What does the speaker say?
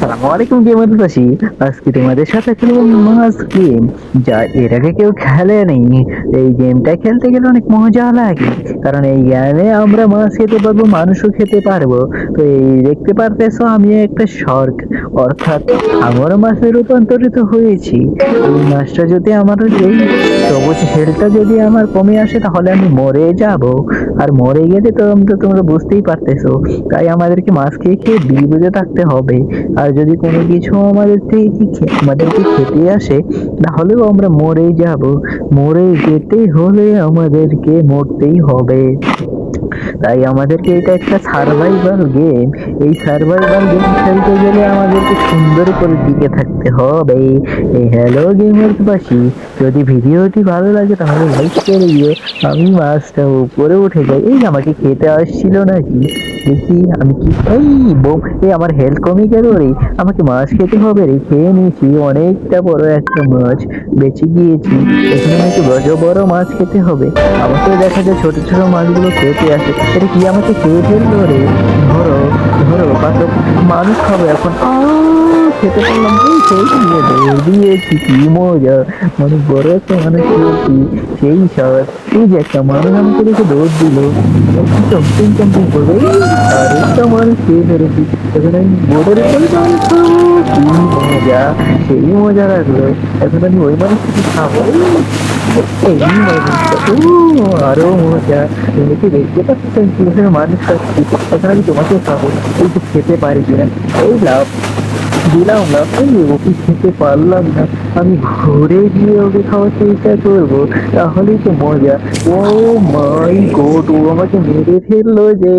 আসসালামু আলাইকুম গেমার দাসী আজকে তোমাদের সাথে খেলব মাস গেম যা এর আগে কেউ খেলেনি এই গেমটা খেলতে গেলে অনেক মজা লাগে, কারণ এই গেমে আমরা মাছ খেতে পারব, মানুষও খেতে পারব। তো এই দেখতে পারতেছো, আমি একটা শর্ক অর্থাৎ আমার মাছে রূপান্তরিত হয়েছি। এই মাছটা যদি আমার এই সবুজ হেলটা যদি আমার কমে আসে, তাহলে আমি মরে যাব। আর মরে গেলে তো তোমরা বুঝতেই পারতেছো। তাই আমাদেরকে মাছ খেয়ে খেয়ে বিপদে থাকতে হবে। আর যদি কোনো কিছু আমাদের থেকে আমাদেরকে খেতে আসে, তাহলেও আমরা মরে যাব। মরে যেতে হলে আমাদেরকে মরতেই হবে। তাই আমাদেরকে এটা একটা সার্ভাইভাল গেম এই সার্ভাইভাল গেম খেলতে গেলে আমাদেরকে সুন্দর করে টিকে থাকতে হবে। এই হ্যালো গেমারবাসী যদি ভিডিওটি ভালো লাগে তাহলে লাইক করে দিও। আমি মাছটা উপরে উঠে যাই। এই আমাকে খেতে আসছিল নাকি? দেখি আমি কি এই বোম এই আমার হেলথ কমে গেল রে। আমাকে মাছ খেতে হবে রে। খেয়ে নিয়েছি অনেকটা বড় একটা মাছ। বেঁচে গিয়েছি। এখানে নাকি বড় বড় মাছ খেতে হবে। আমাকে দেখা যায় ছোট ছোট মাছগুলো খেতে আসে। এটা কি আমাকে খেয়ে ফেলল ধরো ধরো মানুষ খাবে এখন। খেতে পারলাম এই সেই নিয়ে দৌড় দিয়েছি কি মজা মানে বড় একটা মানুষ খেয়েছি সেই স্বাদ এই যে একটা মানুষ আমাকে দেখে দৌড় দিল চম্পিং চম্পিং করবে এই, আর একটা মানুষ খেয়ে ফেলেছি এখন আমি বোর্ডের উপরে দাঁড়িয়ে খাব। কি মজা সেই মজা লাগল এখন আমি ওই মানুষকে খাব এই মানুষটা ও আরও মজা তুমি কি দেখতে পাচ্ছ কীভাবে মানুষ খাচ্ছি এখন আমি তোমাকে খাব এই তো খেতে পারি কিনা এই লাভ দিলাম, না তাই ওকে খেতে পারলাম না। আমি ঘুরে গিয়ে ওকে খাওয়ার চেষ্টা করব, তাহলেই তো মজা। ও মাই গড, ও আমাকে মেরে ফেলল যে।